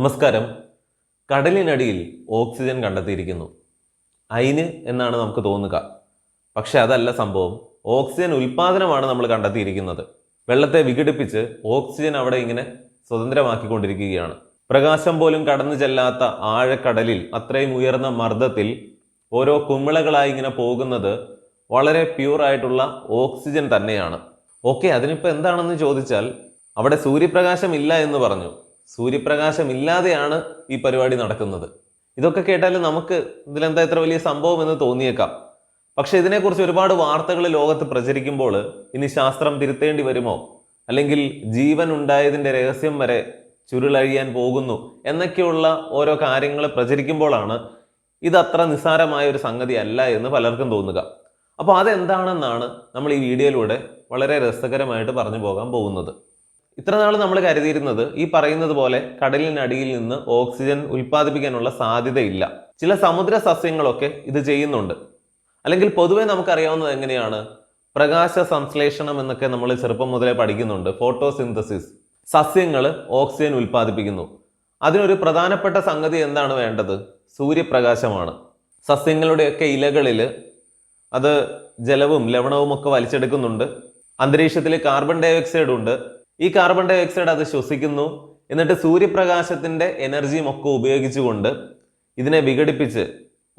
നമസ്കാരം. കടലിനടിയിൽ ഓക്സിജൻ കണ്ടെത്തിയിരിക്കുന്നു. അയിന് എന്നാണ് നമുക്ക് തോന്നുക. പക്ഷെ അതല്ല സംഭവം. ഓക്സിജൻ ഉൽപാദനമാണ് നമ്മൾ കണ്ടെത്തിയിരിക്കുന്നത്. വെള്ളത്തെ വിഘടിപ്പിച്ച് ഓക്സിജൻ അവിടെ ഇങ്ങനെ സ്വതന്ത്രമാക്കിക്കൊണ്ടിരിക്കുകയാണ്. പ്രകാശം പോലും കടന്നു ചെല്ലാത്ത ആഴക്കടലിൽ അത്രയും ഉയർന്ന മർദ്ദത്തിൽ ഓരോ കുമിളകളായി ഇങ്ങനെ പോകുന്നത് വളരെ പ്യൂറായിട്ടുള്ള ഓക്സിജൻ തന്നെയാണ്. ഓക്കെ അതിനിപ്പോൾ എന്താണെന്ന് ചോദിച്ചാൽ അവിടെ സൂര്യപ്രകാശം ഇല്ല എന്ന് പറഞ്ഞു. സൂര്യപ്രകാശം ഇല്ലാതെയാണ് ഈ പരിപാടി നടക്കുന്നത്. ഇതൊക്കെ കേട്ടാൽ നമുക്ക് ഇതിലെന്താ ഇത്ര വലിയ സംഭവം എന്ന് തോന്നിയേക്കാം. പക്ഷെ ഇതിനെക്കുറിച്ച് ഒരുപാട് വാർത്തകൾ ലോകത്ത് പ്രചരിക്കുമ്പോൾ ഇനി ശാസ്ത്രം തിരുത്തേണ്ടി വരുമോ? അല്ലെങ്കിൽ ജീവൻ ഉണ്ടായതിന്റെ രഹസ്യം വരെ ചുരുളഴിയാൻ പോകുന്നു എന്നൊക്കെയുള്ള ഓരോ കാര്യങ്ങൾ പ്രചരിക്കുമ്പോഴാണ് ഇതത്ര നിസ്സാരമായ ഒരു സംഗതി അല്ല എന്ന് പലർക്കും തോന്നുക. അപ്പോൾ അതെന്താണെന്നാണ് നമ്മൾ ഈ വീഡിയോയിലൂടെ വളരെ രസകരമായിട്ട് പറഞ്ഞു പോകാൻ പോകുന്നത്. ഇത്ര നാൾ നമ്മൾ കരുതിയിരുന്നത് ഈ പറയുന്നത് പോലെ കടലിനടിയിൽ നിന്ന് ഓക്സിജൻ ഉൽപ്പാദിപ്പിക്കാനുള്ള സാധ്യതയില്ല. ചില സമുദ്ര സസ്യങ്ങളൊക്കെ ഇത് ചെയ്യുന്നുണ്ട്. അല്ലെങ്കിൽ പൊതുവെ നമുക്കറിയാവുന്നത് എങ്ങനെയാണ്? പ്രകാശ സംശ്ലേഷണം എന്നൊക്കെ നമ്മൾ ചെറുപ്പം മുതലേ പഠിക്കുന്നുണ്ട്. ഫോട്ടോസിന്തസിസ്. സസ്യങ്ങൾ ഓക്സിജൻ ഉൽപ്പാദിപ്പിക്കുന്നു. അതിനൊരു പ്രധാനപ്പെട്ട സംഗതി എന്താണ് വേണ്ടത്? സൂര്യപ്രകാശമാണ്. സസ്യങ്ങളുടെയൊക്കെ ഇലകളിൽ അത് ജലവും ലവണവും ഒക്കെ വലിച്ചെടുക്കുന്നുണ്ട്. അന്തരീക്ഷത്തിൽ കാർബൺ ഡൈ ഓക്സൈഡ് ഉണ്ട് ഈ കാർബൺ ഡൈ ഓക്സൈഡ് അത് ശ്വസിക്കുന്നു. എന്നിട്ട് സൂര്യപ്രകാശത്തിന്റെ എനർജിയും ഒക്കെ ഉപയോഗിച്ചുകൊണ്ട് ഇതിനെ വിഘടിപ്പിച്ച്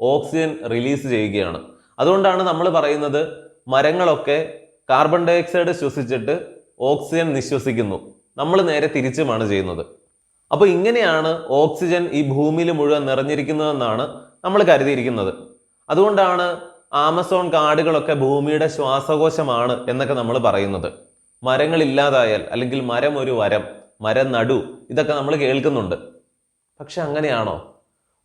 ഓക്സിജൻ റിലീസ് ചെയ്യുകയാണ്. അതുകൊണ്ടാണ് നമ്മൾ പറയുന്നത് മരങ്ങളൊക്കെ കാർബൺ ഡൈ ഓക്സൈഡ് ശ്വസിച്ചിട്ട് ഓക്സിജൻ നിശ്വസിക്കുന്നു. നമ്മൾ നേരെ തിരിച്ചുമാണ് ചെയ്യുന്നത്. അപ്പോൾ ഇങ്ങനെയാണ് ഓക്സിജൻ ഈ ഭൂമിയിൽ മുഴുവൻ നിറഞ്ഞിരിക്കുന്നതെന്നാണ് നമ്മൾ കരുതിയിരിക്കുന്നത്. അതുകൊണ്ടാണ് ആമസോൺ കാടുകളൊക്കെ ഭൂമിയുടെ ശ്വാസകോശമാണ് എന്നൊക്കെ നമ്മൾ പറയുന്നത്. മരങ്ങൾ ഇല്ലാതായാൽ അല്ലെങ്കിൽ മരം ഒരു വരം മരം നടു ഇതൊക്കെ നമ്മൾ കേൾക്കുന്നുണ്ട്. പക്ഷെ അങ്ങനെയാണോ?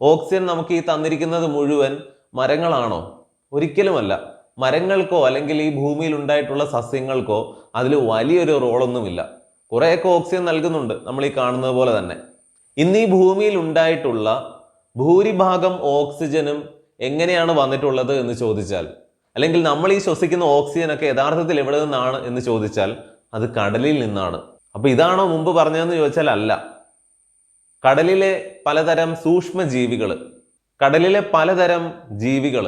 ഓക്സിജൻ നമുക്ക് ഈ തന്നിരിക്കുന്നത് മുഴുവൻ മരങ്ങളാണോ? ഒരിക്കലുമല്ല. മരങ്ങൾക്കോ അല്ലെങ്കിൽ ഈ ഭൂമിയിൽ ഉണ്ടായിട്ടുള്ള സസ്യങ്ങൾക്കോ അതിൽ വലിയൊരു റോളൊന്നുമില്ല. കുറേയൊക്കെ ഓക്സിജൻ നൽകുന്നുണ്ട് നമ്മൾ ഈ കാണുന്നത് പോലെ തന്നെ. ഇന്ന് ഈ ഭൂമിയിൽ ഉണ്ടായിട്ടുള്ള ഭൂരിഭാഗം ഓക്സിജനും എങ്ങനെയാണ് വന്നിട്ടുള്ളത് എന്ന് ചോദിച്ചാൽ അല്ലെങ്കിൽ നമ്മൾ ഈ ശ്വസിക്കുന്ന ഓക്സിജൻ ഒക്കെ യഥാർത്ഥത്തിൽ എവിടെ നിന്നാണ് എന്ന് ചോദിച്ചാൽ അത് കടലിൽ നിന്നാണ്. അപ്പോൾ ഇതാണോ മുമ്പ് പറഞ്ഞതെന്ന് ചോദിച്ചാൽ അല്ല. കടലിലെ പലതരം സൂക്ഷ്മ ജീവികൾ കടലിലെ പലതരം ജീവികൾ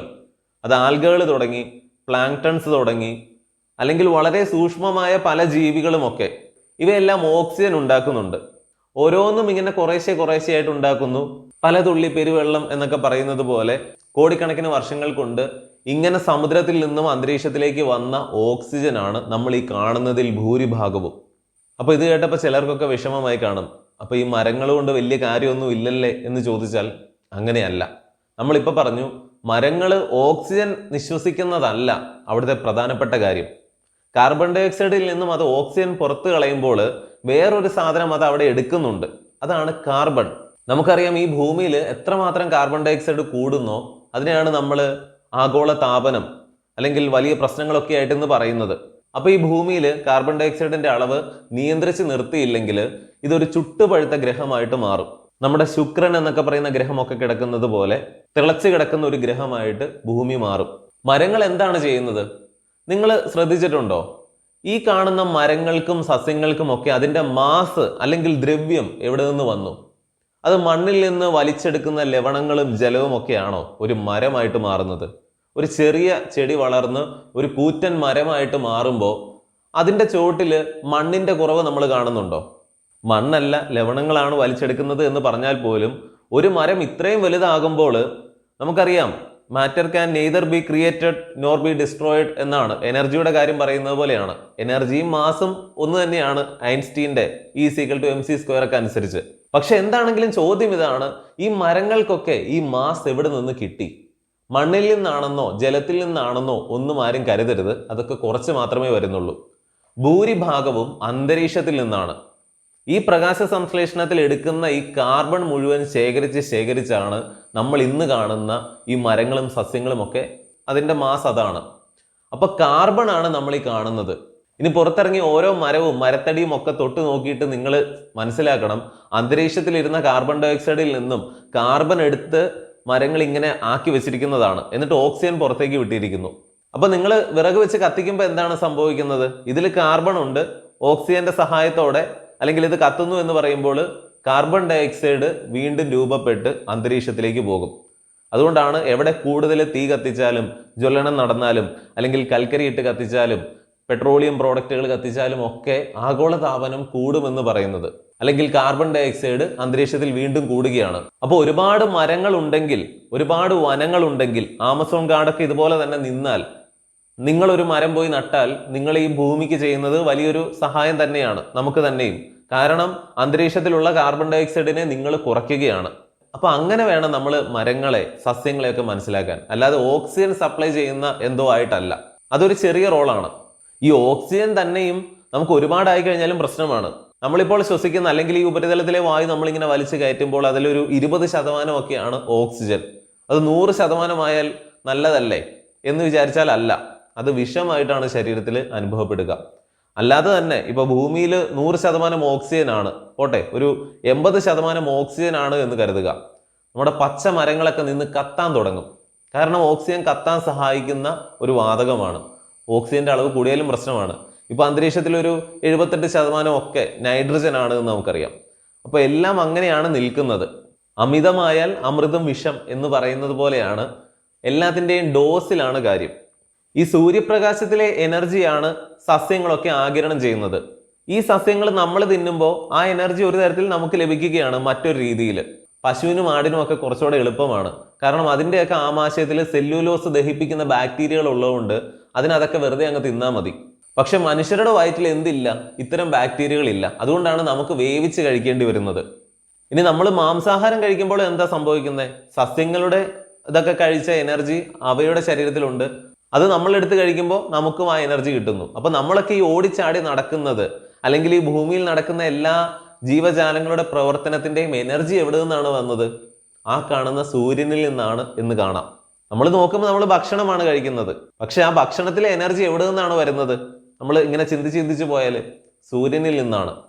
അത് ആൽഗകൾ തുടങ്ങി പ്ലാങ്ടൺസ് തുടങ്ങി അല്ലെങ്കിൽ വളരെ സൂക്ഷ്മമായ പല ജീവികളുമൊക്കെ ഇവയെല്ലാം ഓക്സിജൻ ഉണ്ടാക്കുന്നുണ്ട്. ഓരോന്നും ഇങ്ങനെ കുറേശ്ശെ കുറേശ്ശെ ആയിട്ട് ഉണ്ടാക്കുന്നു. പല തുള്ളി പെരുവെള്ളം എന്നൊക്കെ പറയുന്നത് പോലെ കോടിക്കണക്കിന് വർഷങ്ങൾ കൊണ്ട് ഇങ്ങനെ സമുദ്രത്തിൽ നിന്നും അന്തരീക്ഷത്തിലേക്ക് വന്ന ഓക്സിജനാണ് നമ്മൾ ഈ കാണുന്നതിൽ ഭൂരിഭാഗവും. അപ്പോൾ ഇത് കേട്ടപ്പോൾ ചിലർക്കൊക്കെ വിഷമമായി കാണും. അപ്പോൾ ഈ മരങ്ങൾ കൊണ്ട് വലിയ കാര്യമൊന്നും ഇല്ലല്ലേ എന്ന് ചോദിച്ചാൽ അങ്ങനെയല്ല. നമ്മളിപ്പോൾ പറഞ്ഞു മരങ്ങൾ ഓക്സിജൻ നിശ്വസിക്കുന്നതല്ല അവിടുത്തെ പ്രധാനപ്പെട്ട കാര്യം. കാർബൺ ഡൈ ഓക്സൈഡിൽ നിന്നും അത് ഓക്സിജൻ പുറത്തു കളയുമ്പോൾ വേറൊരു സാധനം അത് അവിടെ എടുക്കുന്നുണ്ട്. അതാണ് കാർബൺ. നമുക്കറിയാം ഈ ഭൂമിയിൽ എത്രമാത്രം കാർബൺ ഡൈ ഓക്സൈഡ് കൂടുന്നോ അതിനെയാണ് നമ്മൾ ആഗോള താപനം അല്ലെങ്കിൽ വലിയ പ്രശ്നങ്ങളൊക്കെ ആയിട്ടെന്ന് പറയുന്നത്. അപ്പോൾ ഈ ഭൂമിയിൽ കാർബൺ ഡയോക്സൈഡിന്റെ അളവ് നിയന്ത്രിച്ച് നിർത്തിയില്ലെങ്കിൽ ഇതൊരു ചുട്ടുപഴുത്ത ഗ്രഹമായിട്ട് മാറും. നമ്മുടെ ശുക്രൻ എന്നൊക്കെ പറയുന്ന ഗ്രഹമൊക്കെ കിടക്കുന്നത് പോലെ തിളച്ചു കിടക്കുന്ന ഒരു ഗ്രഹമായിട്ട് ഭൂമി മാറും. മരങ്ങൾ എന്താണ് ചെയ്യുന്നത്? നിങ്ങൾ ശ്രദ്ധിച്ചിട്ടുണ്ടോ? ഈ കാണുന്ന മരങ്ങൾക്കും സസ്യങ്ങൾക്കും ഒക്കെ അതിന്റെ മാസ് അല്ലെങ്കിൽ ദ്രവ്യം എവിടെ നിന്ന് വന്നു? അത് മണ്ണിൽ നിന്ന് വലിച്ചെടുക്കുന്ന ലവണങ്ങളും ജലവും ഒക്കെയാണോ ഒരു മരമായിട്ട് മാറുന്നത്? ഒരു ചെറിയ ചെടി വളർന്ന് ഒരു കൂറ്റൻ മരമായിട്ട് മാറുമ്പോൾ അതിന്റെ ചുവട്ടിൽ മണ്ണിന്റെ കുറവ് നമ്മൾ കാണുന്നുണ്ടോ? മണ്ണല്ല ലവണങ്ങളാണ് വലിച്ചെടുക്കുന്നത് എന്ന് പറഞ്ഞാൽ പോലും ഒരു മരം ഇത്രയും വലുതാകുമ്പോൾ നമുക്കറിയാം matter can neither be created nor be destroyed എന്നാണ്. എനർജിയുടെ കാര്യം പറയുന്നത് പോലെയാണ്. എനർജിയും മാസും ഒന്ന് തന്നെയാണ് ഐൻസ്റ്റീന്റെ ഈ equal to M C square ഒക്കെ അനുസരിച്ച്. പക്ഷെ എന്താണെങ്കിലും ചോദ്യം ഇതാണ് ഈ മരങ്ങൾക്കൊക്കെ ഈ മാസ് എവിടെ നിന്ന് കിട്ടി? മണ്ണിൽ നിന്നാണെന്നോ ജലത്തിൽ നിന്നാണെന്നോ ഒന്നും ആരും കരുതരുത്. അതൊക്കെ കുറച്ച് മാത്രമേ വരുന്നുള്ളൂ. ഭൂരിഭാഗവും അന്തരീക്ഷത്തിൽ നിന്നാണ്. ഈ പ്രകാശ സംശ്ലേഷണത്തിൽ എടുക്കുന്ന ഈ കാർബൺ മുഴുവൻ ശേഖരിച്ച് ശേഖരിച്ചാണ് നമ്മൾ ഇന്ന് കാണുന്ന ഈ മരങ്ങളും സസ്യങ്ങളും ഒക്കെ അതിന്റെ മാസ് അതാണ്. അപ്പോൾ കാർബൺ ആണ് നമ്മൾ ഈ കാണുന്നത്. ഇനി പുറത്തിറങ്ങി ഓരോ മരവും മരത്തടിയും ഒക്കെ തൊട്ട് നോക്കിയിട്ട് നിങ്ങൾ മനസ്സിലാക്കണം. അന്തരീക്ഷത്തിൽ ഇരുന്ന കാർബൺ ഡയോക്സൈഡിൽ നിന്നും കാർബൺ എടുത്ത് മരങ്ങൾ ഇങ്ങനെ ആക്കി വെച്ചിരിക്കുന്നതാണ്. എന്നിട്ട് ഓക്സിജൻ പുറത്തേക്ക് വിട്ടിരിക്കുന്നു. അപ്പൊ നിങ്ങൾ വിറക് വെച്ച് കത്തിക്കുമ്പോൾ എന്താണ് സംഭവിക്കുന്നത്? ഇതിൽ കാർബൺ ഉണ്ട്. ഓക്സിജന്റെ സഹായത്തോടെ അല്ലെങ്കിൽ ഇത് കത്തുന്നു എന്ന് പറയുമ്പോൾ കാർബൺ ഡയോക്സൈഡ് വീണ്ടും രൂപപ്പെട്ട് അന്തരീക്ഷത്തിലേക്ക് പോകും. അതുകൊണ്ടാണ് എവിടെ കൂടുതൽ തീ കത്തിച്ചാലും ജ്വലനം നടന്നാലും അല്ലെങ്കിൽ കൽക്കരി ഇട്ട് കത്തിച്ചാലും പെട്രോളിയം പ്രോഡക്റ്റുകൾ കത്തിച്ചാലും ഒക്കെ ആഗോളതാപനം കൂടുമെന്ന് പറയുന്നത്. അല്ലെങ്കിൽ കാർബൺ ഡയോക്സൈഡ് അന്തരീക്ഷത്തിൽ വീണ്ടും കൂടുകയാണ്. അപ്പോൾ ഒരുപാട് മരങ്ങൾ ഉണ്ടെങ്കിൽ ഒരുപാട് വനങ്ങൾ ഉണ്ടെങ്കിൽ ആമസോൺ കാടൊക്കെ ഇതുപോലെ തന്നെ നിന്നാൽ നിങ്ങൾ ഒരു മരം പോയി നട്ടാൽ നിങ്ങൾ ഈ ഭൂമിക്ക് ചെയ്യുന്നത് വലിയൊരു സഹായം തന്നെയാണ് നമുക്ക് തന്നെയും. കാരണം അന്തരീക്ഷത്തിലുള്ള കാർബൺ ഡയോക്സൈഡിനെ നിങ്ങൾ കുറയ്ക്കുകയാണ്. അപ്പൊ അങ്ങനെ വേണം നമ്മൾ മരങ്ങളെ സസ്യങ്ങളെയൊക്കെ മനസ്സിലാക്കാൻ. അല്ലാതെ ഓക്സിജൻ സപ്ലൈ ചെയ്യുന്ന എന്തോ ആയിട്ടല്ല. അതൊരു ചെറിയ റോളാണ്. ഈ ഓക്സിജൻ തന്നെയും നമുക്ക് ഒരുപാടായി കഴിഞ്ഞാലും പ്രശ്നമാണ്. നമ്മളിപ്പോൾ ശ്വസിക്കുന്ന അല്ലെങ്കിൽ ഈ ഉപരിതലത്തിലെ വായു നമ്മളിങ്ങനെ വലിച്ചു കയറ്റുമ്പോൾ അതിലൊരു ഇരുപത് ശതമാനമൊക്കെയാണ് ഓക്സിജൻ. അത് നൂറ് ശതമാനമായാൽ നല്ലതല്ലേ? എന്ന് വിചാരിച്ചാൽ അല്ല. അത് വിഷമായിട്ടാണ് ശരീരത്തിൽ അനുഭവപ്പെടുക. അല്ലാതെ തന്നെ ഇപ്പൊ ഭൂമിയിൽ നൂറ് ശതമാനം ഓക്സിജൻ ആണ് പോട്ടെ ഒരു എൺപത് ശതമാനം ഓക്സിജൻ ആണ് എന്ന് കരുതുക. നമ്മുടെ പച്ച മരങ്ങളൊക്കെ നിന്ന് കത്താൻ തുടങ്ങും. കാരണം ഓക്സിജൻ കത്താൻ സഹായിക്കുന്ന ഒരു വാതകമാണ്. ഓക്സിജന്റെ അളവ് കൂടിയാലും പ്രശ്നമാണ്. ഇപ്പൊ അന്തരീക്ഷത്തിൽ ഒരു എഴുപത്തെട്ട് ശതമാനം ഒക്കെ നൈട്രജൻ ആണ് എന്ന് നമുക്കറിയാം. അപ്പോൾ എല്ലാം അങ്ങനെയാണ് നിൽക്കുന്നത്. അമിതമായാൽ അമൃതം വിഷം എന്ന് പറയുന്നത് പോലെയാണ് എല്ലാത്തിന്റെയും ഡോസിലാണ് കാര്യം. ഈ സൂര്യപ്രകാശത്തിലെ എനർജിയാണ് സസ്യങ്ങളൊക്കെ ആകിരണം ചെയ്യുന്നത്. ഈ സസ്യങ്ങൾ നമ്മൾ തിന്നുമ്പോൾ ആ എനർജി ഒരു തരത്തിൽ നമുക്ക് ലഭിക്കുകയാണ് മറ്റൊരു രീതിയിൽ പശുവിനും ആടിനും ഒക്കെ കുറച്ചുകൂടെ എളുപ്പമാണ്. കാരണം അതിന്റെയൊക്കെ ആമാശയത്തിൽ സെല്ലുലോസ് ദഹിപ്പിക്കുന്ന ബാക്ടീരിയകൾ ഉള്ളതുകൊണ്ട് അതിനതൊക്കെ വെറുതെ അങ്ങ് തിന്നാൽ മതി. പക്ഷെ മനുഷ്യരുടെ വയറ്റിൽ എന്തില്ല? ഇത്തരം ബാക്ടീരിയകൾ ഇല്ല. അതുകൊണ്ടാണ് നമുക്ക് വേവിച്ച് കഴിക്കേണ്ടി വരുന്നത്. ഇനി നമ്മൾ മാംസാഹാരം കഴിക്കുമ്പോൾ എന്താ സംഭവിക്കുന്നത് സസ്യങ്ങളുടെ ഇതൊക്കെ കഴിച്ച എനർജി അവയുടെ ശരീരത്തിലുണ്ട്. അത് നമ്മളെടുത്ത് കഴിക്കുമ്പോൾ നമുക്കും ആ എനർജി കിട്ടുന്നു. അപ്പൊ നമ്മളൊക്കെ ഈ ഓടിച്ചാടി നടക്കുന്നത് അല്ലെങ്കിൽ ഈ ഭൂമിയിൽ നടക്കുന്ന എല്ലാ ജീവജാലങ്ങളുടെ പ്രവർത്തനത്തിന്റെയും എനർജി എവിടെ നിന്നാണ് വന്നത്? ആ കാണുന്ന സൂര്യനിൽ നിന്നാണ് എന്ന് കാണാം. നമ്മൾ നോക്കുമ്പോൾ നമ്മൾ ഭക്ഷണമാണ് കഴിക്കുന്നത്. പക്ഷെ ആ ഭക്ഷണത്തിലെ എനർജി എവിടെ നിന്നാണ് വരുന്നത്? നമ്മൾ ഇങ്ങനെ ചിന്തിച്ച് ചിന്തിച്ച് പോയാൽ സൂര്യനിൽ നിന്നാണ്.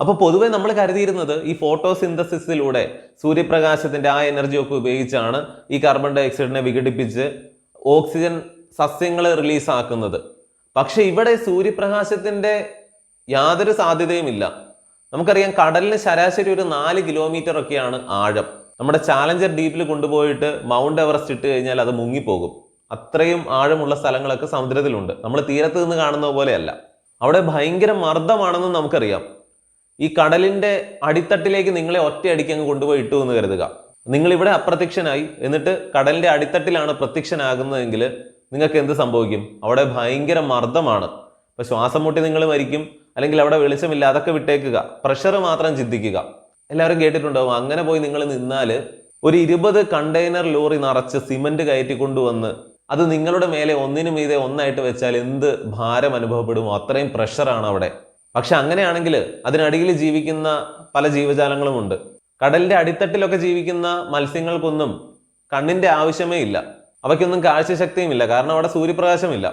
അപ്പോൾ പൊതുവെ നമ്മൾ കരുതിയിരുന്നത് ഈ ഫോട്ടോസിന്തസിസിലൂടെ സൂര്യപ്രകാശത്തിന്റെ ആ എനർജി ഒക്കെ ഉപയോഗിച്ചാണ് ഈ കാർബൺ ഡൈ ഓക്സൈഡിനെ വിഘടിപ്പിച്ച് ഓക്സിജൻ സസ്യങ്ങൾ റിലീസ് ആക്കുന്നത്. പക്ഷെ ഇവിടെ സൂര്യപ്രകാശത്തിന്റെ യാതൊരു സാധ്യതയുമില്ല. നമുക്കറിയാം കടലിന് ശരാശരി ഒരു നാല് കിലോമീറ്റർ ഒക്കെയാണ് ആഴം. നമ്മുടെ ചാലഞ്ചർ ഡീപ്പിൽ കൊണ്ടുപോയിട്ട് മൗണ്ട് എവറസ്റ്റ് ഇട്ട് കഴിഞ്ഞാൽ അത് മുങ്ങിപ്പോകും. അത്രയും ആഴമുള്ള സ്ഥലങ്ങളൊക്കെ സമുദ്രത്തിലുണ്ട്. നമ്മൾ തീരത്ത് നിന്ന് കാണുന്ന പോലെയല്ല. അവിടെ ഭയങ്കര മർദ്ദമാണെന്ന് നമുക്കറിയാം. ഈ കടലിന്റെ അടിത്തട്ടിലേക്ക് നിങ്ങളെ ഒറ്റയടിക്ക് അങ്ങ് കൊണ്ടുപോയി ഇട്ടു എന്ന് കരുതുക. നിങ്ങൾ ഇവിടെ അപ്രത്യക്ഷനായി. എന്നിട്ട് കടലിന്റെ അടിത്തട്ടിലാണ് പ്രത്യക്ഷനാകുന്നതെങ്കിൽ നിങ്ങൾക്ക് എന്ത് സംഭവിക്കും? അവിടെ ഭയങ്കര മർദ്ദമാണ്. ഇപ്പൊ ശ്വാസം മുട്ടി നിങ്ങൾ മരിക്കും. അല്ലെങ്കിൽ അവിടെ വെളിച്ചമില്ല. അതൊക്കെ വിട്ടേക്കുക. പ്രഷർ മാത്രം ചിന്തിക്കുക. എല്ലാവരും കേട്ടിട്ടുണ്ടാവും. അങ്ങനെ പോയി നിങ്ങൾ നിന്നാൽ ഒരു ഇരുപത് കണ്ടെയ്നർ ലോറി നിറച്ച് സിമന്റ് കയറ്റി കൊണ്ടുവന്ന് അത് നിങ്ങളുടെ മേലെ ഒന്നിനു മീതെ ഒന്നായിട്ട് വെച്ചാൽ എന്ത് ഭാരം അനുഭവപ്പെടുമോ? അത്രയും പ്രഷറാണ് അവിടെ. പക്ഷെ അങ്ങനെയാണെങ്കിൽ അതിനടിയിൽ ജീവിക്കുന്ന പല ജീവജാലങ്ങളും ഉണ്ട്. കടലിന്റെ അടിത്തട്ടിലൊക്കെ ജീവിക്കുന്ന മത്സ്യങ്ങൾക്കൊന്നും കണ്ണിന്റെ ആവശ്യമേ ഇല്ല. അവയ്ക്കൊന്നും കാഴ്ചശക്തിയും ഇല്ല കാരണം അവിടെ സൂര്യപ്രകാശമില്ല.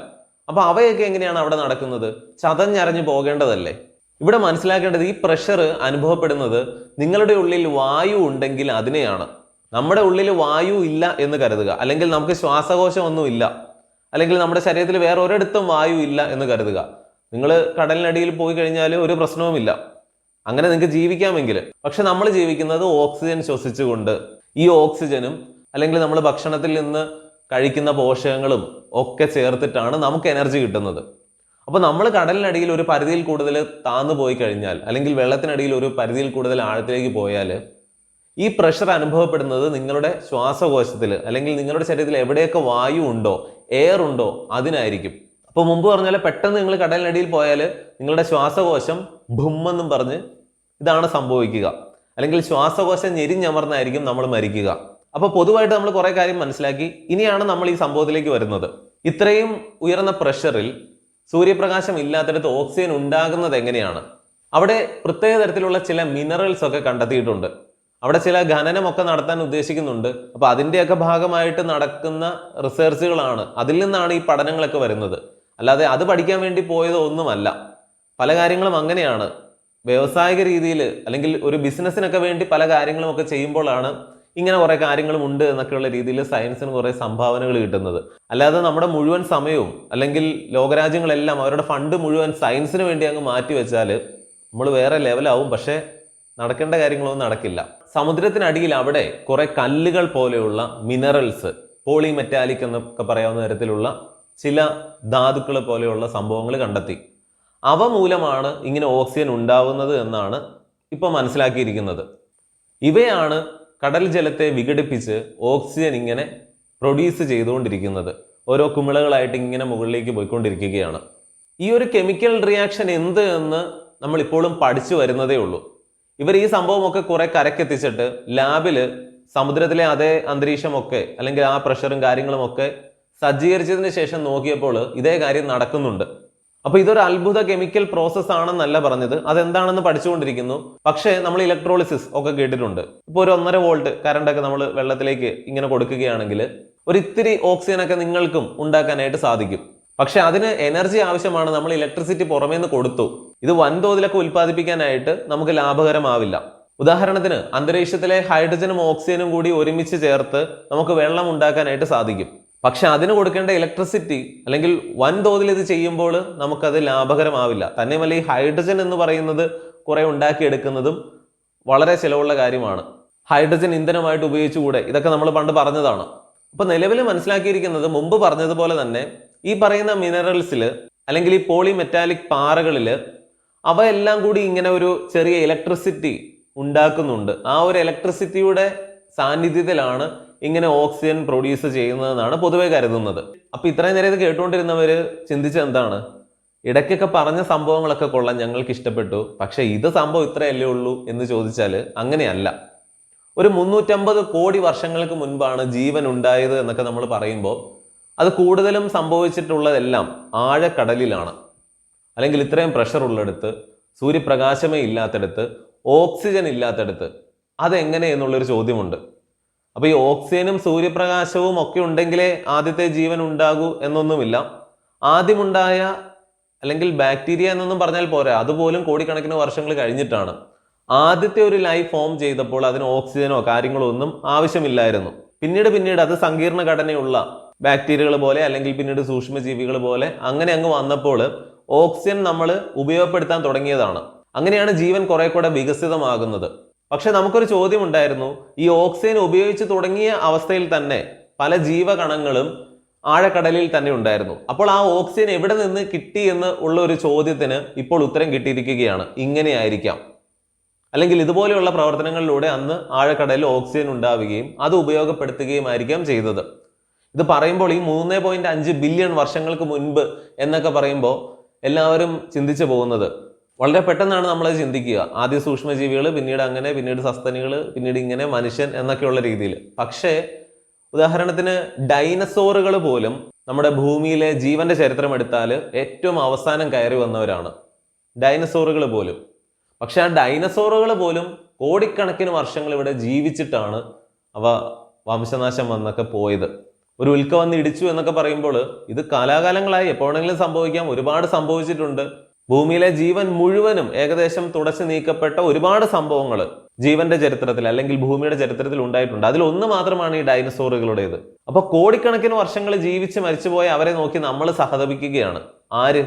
അപ്പൊ അവയൊക്കെ എങ്ങനെയാണ് അവിടെ നടക്കുന്നത്? ചതഞ്ഞറിഞ്ഞു പോകേണ്ടതല്ലേ? ഇവിടെ മനസ്സിലാക്കേണ്ടത് ഈ പ്രഷർ അനുഭവപ്പെടുന്നത് നിങ്ങളുടെ ഉള്ളിൽ വായു ഉണ്ടെങ്കിൽ അതിനെയാണ്. നമ്മുടെ ഉള്ളിൽ വായു ഇല്ല എന്ന് കരുതുക. അല്ലെങ്കിൽ നമുക്ക് ശ്വാസകോശം ഒന്നും ഇല്ല. അല്ലെങ്കിൽ നമ്മുടെ ശരീരത്തിൽ വേറെ ഒരിടത്തും വായു ഇല്ല എന്ന് കരുതുക. നിങ്ങൾ കടലിനടിയിൽ പോയി കഴിഞ്ഞാൽ ഒരു പ്രശ്നവുമില്ല അങ്ങനെ നിങ്ങൾക്ക് ജീവിക്കാമെങ്കിൽ. പക്ഷെ നമ്മൾ ജീവിക്കുന്നത് ഓക്സിജൻ ശ്വസിച്ചുകൊണ്ട്. ഈ ഓക്സിജനും അല്ലെങ്കിൽ നമ്മൾ ഭക്ഷണത്തിൽ നിന്ന് കഴിക്കുന്ന പോഷകങ്ങളും ഒക്കെ ചേർത്തിട്ടാണ് നമുക്ക് എനർജി കിട്ടുന്നത്. അപ്പൊ നമ്മൾ കടലിനടിയിൽ ഒരു പരിധിയിൽ കൂടുതൽ താന്നു പോയി കഴിഞ്ഞാൽ അല്ലെങ്കിൽ വെള്ളത്തിനടിയിൽ ഒരു പരിധിയിൽ കൂടുതൽ ആഴത്തിലേക്ക് പോയാൽ ഈ പ്രഷർ അനുഭവപ്പെടുന്നത് നിങ്ങളുടെ ശ്വാസകോശത്തിൽ അല്ലെങ്കിൽ നിങ്ങളുടെ ശരീരത്തിൽ എവിടെയൊക്കെ വായു ഉണ്ടോ എയർ ഉണ്ടോ അതിനായിരിക്കും. അപ്പോൾ മുമ്പ് പറഞ്ഞാൽ പെട്ടെന്ന് നിങ്ങൾ കടലിനടിയിൽ പോയാൽ നിങ്ങളുടെ ശ്വാസകോശം ഭുമ്മെന്നും പറഞ്ഞ് ഇതാണ് സംഭവിക്കുക. അല്ലെങ്കിൽ ശ്വാസകോശം ഞെരിഞ്ഞമർന്നായിരിക്കും നമ്മൾ മരിക്കുക. അപ്പോൾ പൊതുവായിട്ട് നമ്മൾ കുറേ കാര്യം മനസ്സിലാക്കി. ഇനിയാണ് നമ്മൾ ഈ സംഭവത്തിലേക്ക് വരുന്നത്. ഇത്രയും ഉയർന്ന പ്രഷറിൽ സൂര്യപ്രകാശം ഇല്ലാത്തടത്ത് ഓക്സിജൻ ഉണ്ടാകുന്നത് എങ്ങനെയാണ്? അവിടെ പ്രത്യേക തരത്തിലുള്ള ചില മിനറൽസ് ഒക്കെ കണ്ടെത്തിയിട്ടുണ്ട്. അവിടെ ചില ഖനനമൊക്കെ നടത്താൻ ഉദ്ദേശിക്കുന്നുണ്ട്. അപ്പൊ അതിന്റെയൊക്കെ ഭാഗമായിട്ട് നടക്കുന്ന റിസർച്ചുകളാണ് അതിൽ നിന്നാണ് ഈ പഠനങ്ങളൊക്കെ വരുന്നത്. അല്ലാതെ അത് പഠിക്കാൻ വേണ്ടി പോയത് ഒന്നുമല്ല. പല കാര്യങ്ങളും അങ്ങനെയാണ്. വ്യാവസായിക രീതിയിൽ അല്ലെങ്കിൽ ഒരു ബിസിനസ്സിനൊക്കെ വേണ്ടി പല കാര്യങ്ങളും ഒക്കെ ചെയ്യുമ്പോഴാണ് ഇങ്ങനെ കുറെ കാര്യങ്ങളും ഉണ്ട് എന്നൊക്കെയുള്ള രീതിയിൽ സയൻസിന് കുറെ സംഭാവനകൾ കിട്ടുന്നത്. അല്ലാതെ നമ്മുടെ മുഴുവൻ സമയവും അല്ലെങ്കിൽ ലോകരാജ്യങ്ങളെല്ലാം അവരുടെ ഫണ്ട് മുഴുവൻ സയൻസിന് വേണ്ടി അങ്ങ് മാറ്റി വെച്ചാൽ നമ്മൾ വേറെ ലെവലാവും പക്ഷേ നടക്കേണ്ട കാര്യങ്ങളൊന്നും നടക്കില്ല. സമുദ്രത്തിനടിയിൽ അവിടെ കുറെ കല്ലുകൾ പോലെയുള്ള മിനറൽസ് പോളി മെറ്റാലിക് എന്നൊക്കെ പറയാവുന്ന തരത്തിലുള്ള ചില ധാതുക്കൾ പോലെയുള്ള സംഭവങ്ങൾ കണ്ടെത്തി. അവ മൂലമാണ് ഇങ്ങനെ ഓക്സിജൻ ഉണ്ടാവുന്നത് എന്നാണ് ഇപ്പോൾ മനസ്സിലാക്കിയിരിക്കുന്നത്. ഇവയാണ് കടൽ ജലത്തെ വിഘടിപ്പിച്ച് ഓക്സിജൻ ഇങ്ങനെ പ്രൊഡ്യൂസ് ചെയ്തുകൊണ്ടിരിക്കുന്നത്. ഓരോ കുമിളകളായിട്ട് ഇങ്ങനെ മുകളിലേക്ക് പോയിക്കൊണ്ടിരിക്കുകയാണ്. ഈ ഒരു കെമിക്കൽ റിയാക്ഷൻ എന്ത് എന്ന് നമ്മൾ ഇപ്പോഴും പഠിച്ചു വരുന്നതേ ഉള്ളൂ. ഇവർ ഈ സംഭവമൊക്കെ കുറെ കരക്കെത്തിച്ചിട്ട് ലാബിൽ സമുദ്രത്തിലെ അതേ അന്തരീക്ഷമൊക്കെ അല്ലെങ്കിൽ ആ പ്രഷറും കാര്യങ്ങളും ഒക്കെ സജ്ജീകരിച്ചതിന് ശേഷം നോക്കിയപ്പോൾ ഇതേ കാര്യം നടക്കുന്നുണ്ട്. അപ്പൊ ഇതൊരു അത്ഭുത കെമിക്കൽ പ്രോസസ് ആണെന്നല്ല പറഞ്ഞത്. അതെന്താണെന്ന് പഠിച്ചുകൊണ്ടിരിക്കുന്നു. പക്ഷേ നമ്മൾ ഇലക്ട്രോളിസിസ് ഒക്കെ കേട്ടിട്ടുണ്ട്. ഇപ്പോൾ ഒരു ഒന്നര വോൾട്ട് കറണ്ട് ഒക്കെ നമ്മൾ വെള്ളത്തിലേക്ക് ഇങ്ങനെ കൊടുക്കുകയാണെങ്കിൽ ഒരു ഇത്തിരി ഓക്സിജൻ ഒക്കെ നിങ്ങൾക്കും ഉണ്ടാക്കാനായിട്ട് സാധിക്കും. പക്ഷെ അതിന് എനർജി ആവശ്യമാണ്. നമ്മൾ ഇലക്ട്രിസിറ്റി പുറമേ നിന്ന് കൊടുത്തു. ഇത് വൻതോതിലൊക്കെ ഉൽപ്പാദിപ്പിക്കാനായിട്ട് നമുക്ക് ലാഭകരമാവില്ല. ഉദാഹരണത്തിന് അന്തരീക്ഷത്തിലെ ഹൈഡ്രജനും ഓക്സിജനും കൂടി ഒരുമിച്ച് ചേർത്ത് നമുക്ക് വെള്ളം ഉണ്ടാക്കാനായിട്ട് സാധിക്കും. പക്ഷെ അതിന് കൊടുക്കേണ്ട ഇലക്ട്രിസിറ്റി അല്ലെങ്കിൽ വൻതോതിൽ ഇത് ചെയ്യുമ്പോൾ നമുക്കത് ലാഭകരമാവില്ല. തന്നെയുമല്ല ഈ ഹൈഡ്രജൻ എന്ന് പറയുന്നത് കുറെ ഉണ്ടാക്കിയെടുക്കുന്നതും വളരെ ചിലവുള്ള കാര്യമാണ്. ഹൈഡ്രജൻ ഇന്ധനമായിട്ട് ഉപയോഗിച്ചുകൂടെ? ഇതൊക്കെ നമ്മൾ പണ്ട് പറഞ്ഞതാണ്. അപ്പൊ നിലവിൽ മനസ്സിലാക്കിയിരിക്കുന്നത് മുമ്പ് പറഞ്ഞതുപോലെ തന്നെ ഈ പറയുന്ന മിനറൽസിൽ അല്ലെങ്കിൽ ഈ പോളി മെറ്റാലിക് പാറകളിൽ അവയെല്ലാം കൂടി ഇങ്ങനെ ഒരു ചെറിയ ഇലക്ട്രിസിറ്റി ഉണ്ടാക്കുന്നുണ്ട്. ആ ഒരു ഇലക്ട്രിസിറ്റിയുടെ സാന്നിധ്യത്തിലാണ് ഇങ്ങനെ ഓക്സിജൻ പ്രൊഡ്യൂസ് ചെയ്യുന്നതെന്നാണ് പൊതുവെ കരുതുന്നത്. അപ്പൊ ഇത്രയും നേരം ഇത് കേട്ടുകൊണ്ടിരുന്നവര് ചിന്തിച്ചത് എന്താണ് ഇടയ്ക്കൊക്കെ പറഞ്ഞ സംഭവങ്ങളൊക്കെ കൊള്ളാൻ ഞങ്ങൾക്ക് ഇഷ്ടപ്പെട്ടു. പക്ഷെ ഇത് സംഭവം ഇത്രയല്ലേ ഉള്ളൂ എന്ന് ചോദിച്ചാൽ അങ്ങനെയല്ല. ഒരു മുന്നൂറ്റമ്പത് കോടി വർഷങ്ങൾക്ക് മുൻപാണ് ജീവൻ ഉണ്ടായത് എന്നൊക്കെ നമ്മൾ പറയുമ്പോൾ അത് കൂടുതലും സംഭവിച്ചിട്ടുള്ളതെല്ലാം ആഴക്കടലിലാണ്. അല്ലെങ്കിൽ ഇത്രയും പ്രഷർ ഉള്ളിടത്ത് സൂര്യപ്രകാശമേ ഇല്ലാത്തടത്ത് ഓക്സിജൻ ഇല്ലാത്തടത്ത് അതെങ്ങനെ എന്നുള്ളൊരു ചോദ്യമുണ്ട്. അപ്പൊ ഈ ഓക്സിജനും സൂര്യപ്രകാശവും ഒക്കെ ഉണ്ടെങ്കിലേ ആദ്യത്തെ ജീവൻ ഉണ്ടാകൂ എന്നൊന്നുമില്ല. ആദ്യമുണ്ടായ അല്ലെങ്കിൽ ബാക്ടീരിയ എന്നൊന്നും പറഞ്ഞാൽ പോരാ. അതുപോലും കോടിക്കണക്കിന് വർഷങ്ങൾ കഴിഞ്ഞിട്ടാണ്. ആദ്യത്തെ ഒരു ലൈഫ് ഫോം ചെയ്തപ്പോൾ അതിന് ഓക്സിജനോ കാര്യങ്ങളോ ഒന്നും ആവശ്യമില്ലായിരുന്നു. പിന്നീട് പിന്നീട് അത് സങ്കീർണ ഘടനയുള്ള ബാക്ടീരിയകൾ പോലെ അല്ലെങ്കിൽ പിന്നീട് സൂക്ഷ്മജീവികൾ പോലെ അങ്ങനെ അങ്ങ് വന്നപ്പോൾ ഓക്സിജൻ നമ്മൾ ഉപയോഗപ്പെടുത്താൻ തുടങ്ങിയതാണ്. അങ്ങനെയാണ് ജീവൻ കുറെ കൂടെ വികസിതമാകുന്നത്. പക്ഷെ നമുക്കൊരു ചോദ്യം ഉണ്ടായിരുന്നു ഈ ഓക്സിജൻ ഉപയോഗിച്ച് തുടങ്ങിയ അവസ്ഥയിൽ തന്നെ പല ജീവകണങ്ങളും ആഴക്കടലിൽ തന്നെ ഉണ്ടായിരുന്നു. അപ്പോൾ ആ ഓക്സിജൻ എവിടെ നിന്ന് കിട്ടി എന്ന് ഉള്ള ഒരു ചോദ്യത്തിന് ഇപ്പോൾ ഉത്തരം കിട്ടിയിരിക്കുകയാണ്. ഇങ്ങനെയായിരിക്കാം അല്ലെങ്കിൽ ഇതുപോലെയുള്ള പ്രവർത്തനങ്ങളിലൂടെ അന്ന് ആഴക്കടലിൽ ഓക്സിജൻ ഉണ്ടാവുകയും അത് ഉപയോഗപ്പെടുത്തുകയും ആയിരിക്കാം ചെയ്തത്. ഇത് പറയുമ്പോൾ ഈ മൂന്ന് പോയിന്റ് അഞ്ച് ബില്യൺ വർഷങ്ങൾക്ക് മുൻപ് എന്നൊക്കെ പറയുമ്പോൾ എല്ലാവരും ചിന്തിച്ചു പോകുന്നത് വളരെ പെട്ടെന്നാണ് നമ്മളത് ചിന്തിക്കുക. ആദ്യ സൂക്ഷ്മജീവികൾ പിന്നീട് അങ്ങനെ പിന്നീട് സസ്തനികൾ പിന്നീട് ഇങ്ങനെ മനുഷ്യൻ എന്നൊക്കെയുള്ള രീതിയിൽ. പക്ഷേ ഉദാഹരണത്തിന് ഡൈനസോറുകൾ പോലും നമ്മുടെ ഭൂമിയിലെ ജീവന്റെ ചരിത്രം എടുത്താൽ ഏറ്റവും അവസാനം കയറി വന്നവരാണ്. ഡൈനസോറുകൾ പോലും. പക്ഷെ ആ ഡൈനസോറുകൾ പോലും കോടിക്കണക്കിന് വർഷങ്ങൾ ഇവിടെ ജീവിച്ചിട്ടാണ് അവ വംശനാശം വന്നൊക്കെ പോയത്. ഒരു ഉൽക്ക വന്ന് ഇടിച്ചു എന്നൊക്കെ പറയുമ്പോൾ ഇത് കാലാകാലങ്ങളായി. എപ്പോഴെങ്കിലും സംഭവിക്കാം. ഒരുപാട് സംഭവിച്ചിട്ടുണ്ട്. ഭൂമിയിലെ ജീവൻ മുഴുവനും ഏകദേശം തുടച്ചു നീക്കപ്പെട്ട ഒരുപാട് സംഭവങ്ങൾ ജീവന്റെ ചരിത്രത്തിൽ അല്ലെങ്കിൽ ഭൂമിയുടെ ചരിത്രത്തിൽ ഉണ്ടായിട്ടുണ്ട്. അതിൽ ഒന്ന് മാത്രമാണ് ഈ ഡൈനസോറുകളുടേത്. അപ്പൊ കോടിക്കണക്കിന് വർഷങ്ങൾ ജീവിച്ച് മരിച്ചുപോയ അവരെ നോക്കി നമ്മൾ സഹതപിക്കുകയാണ്. ആര്?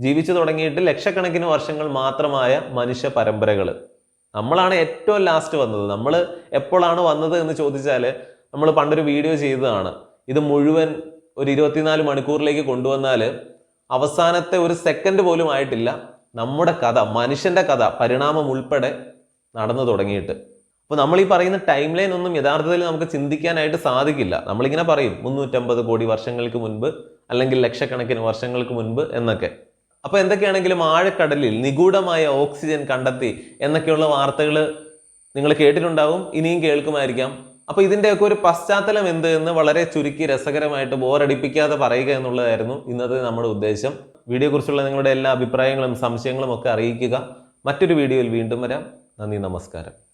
ജീവിച്ചു തുടങ്ങിയിട്ട് ലക്ഷക്കണക്കിന് വർഷങ്ങൾ മാത്രമായ മനുഷ്യ പരമ്പരകൾ നമ്മളാണ് ഏറ്റവും ലാസ്റ്റ് വന്നത്. നമ്മൾ എപ്പോഴാണ് വന്നത് എന്ന് ചോദിച്ചാൽ നമ്മൾ പണ്ടൊരു വീഡിയോ ചെയ്തതാണ്. ഇത് മുഴുവൻ ഒരു ഇരുപത്തിനാല് മണിക്കൂറിലേക്ക് കൊണ്ടുവന്നാൽ അവസാനത്തെ ഒരു സെക്കൻഡ് പോലും ആയിട്ടില്ല. നമ്മുടെ കഥ മനുഷ്യന്റെ കഥ പരിണാമം ഉൾപ്പെടെ നടന്നു തുടങ്ങിയിട്ട്. അപ്പോൾ നമ്മൾ ഈ പറയുന്ന ടൈം ലൈൻ ഒന്നും യഥാർത്ഥത്തിൽ നമുക്ക് ചിന്തിക്കാനായിട്ട് സാധിക്കില്ല. നമ്മളിങ്ങനെ പറയും മുന്നൂറ്റമ്പത് കോടി വർഷങ്ങൾക്ക് മുൻപ് അല്ലെങ്കിൽ ലക്ഷക്കണക്കിന് വർഷങ്ങൾക്ക് മുൻപ് എന്നൊക്കെ. അപ്പോൾ എന്തൊക്കെയാണെങ്കിലും ആഴക്കടലിൽ നിഗൂഢമായ ഓക്സിജൻ കണ്ടെത്തി എന്നൊക്കെയുള്ള വാർത്തകൾ നിങ്ങൾ കേട്ടിട്ടുണ്ടാവും ഇനിയും കേൾക്കുമായിരിക്കാം. അപ്പൊ ഇതിന്റെയൊക്കെ ഒരു പശ്ചാത്തലം എന്ത് എന്ന് വളരെ ചുരുക്കി രസകരമായിട്ട് ബോറടിപ്പിക്കാതെ പറയുക എന്നുള്ളതായിരുന്നു ഇന്നത്തെ നമ്മുടെ ഉദ്ദേശം. വീഡിയോ കുറിച്ചുള്ള നിങ്ങളുടെ എല്ലാ അഭിപ്രായങ്ങളും സംശയങ്ങളും ഒക്കെ അറിയിക്കുക. മറ്റൊരു വീഡിയോയിൽ വീണ്ടും വരാം. നന്ദി നമസ്കാരം.